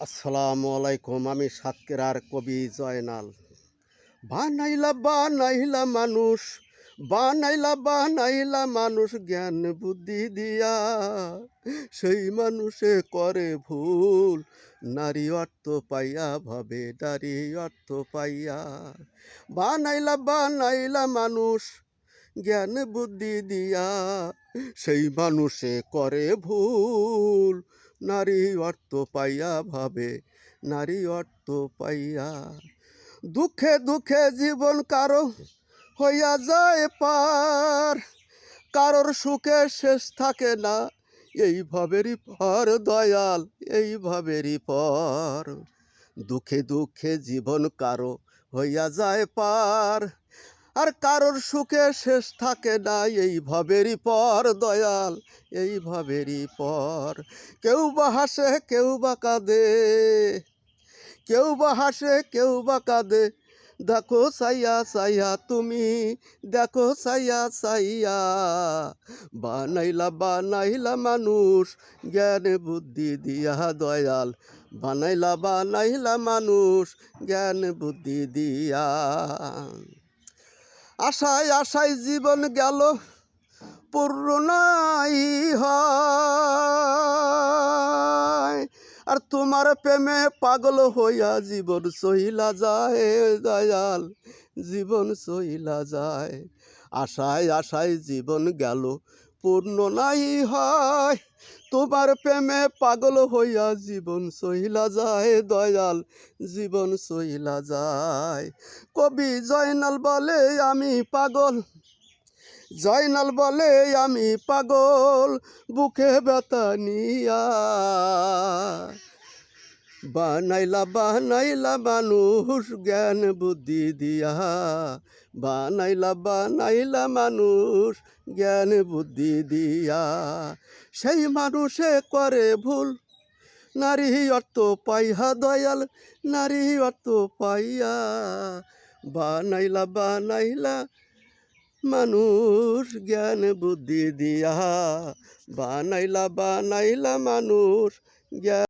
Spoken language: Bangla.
আসসালামু আলাইকুম, আমি সাতকেরার কবি জয়নাল। বানাইলা বানাইলা মানুষ, বানাইলা বানাইলা মানুষ জ্ঞান বুদ্ধি দিয়া। সেই মানুষে করে ভুল, নারী অর্থ পাইয়া ভাবে, নারী অর্থ পাইয়া। বানাইলা বানাইলা মানুষ জ্ঞান বুদ্ধি দিয়া। সেই মানুষে করে ভুল নারী অর্থ পাইয়া ভাবে, নারী অর্থ পাইয়া দুঃখে দুঃখে জীবন কারও হইয়া যায় পার। কারোর সুখে শেষ থাকে না, এই ভাবেরই পর দয়াল, এই ভাবেরই পর। দুঃখে দুঃখে জীবন কারও হইয়া যায় পার। আর কারোর সুখে শেষ থাকে না। এই ভাবেরই পর, দয়াল এই ভাবেরই পর। কেউ বা হাসে, কেউ বা কাঁদে। কেউ বা হাসে, কেউ বা কাঁদে। দেখো সাইয়া সাইয়া তুমি, দেখো সাইয়া সাইয়া। বানাইলা বানাইলা মানুষ, জ্ঞান, বুদ্ধি দিয়া দয়াল। বানাইলা বানাইলা মানুষ, জ্ঞান, বুদ্ধি দিয়া। আশায় আশায় জীবন গেল, পূর্ণাই হয়। আর তোমার প্রেমে পাগল হইয়া জীবন সহিলা যায়, দয়াল, জীবন সহিলা যায়। আশায় আশায় জীবন গেল পূর্ণ নাই, হয়। তোমার প্রেমে পাগল হইয়া জীবন সহিলা যায়, দয়াল জীবন সহিলা যায়। কবি জয়নাল বলে, আমি পাগল। জয়নাল বলে, আমি পাগল। বুকে ব্যথা নিয়া বানাইলা বানাইলা মানুষ জ্ঞান বুদ্ধি দিয়া। বানাইলা বানাইলা মানুষ জ্ঞান বুদ্ধি দিয়া। সেই মানুষে করে ভুল, নারী অর্থ পাইহা দয়াল, নারী অর্থ পাইয়া। বানাইলা বানাইলা মানুষ জ্ঞান বুদ্ধি দিয়া। বানাইলা বানাইলা মানুষ জ্ঞান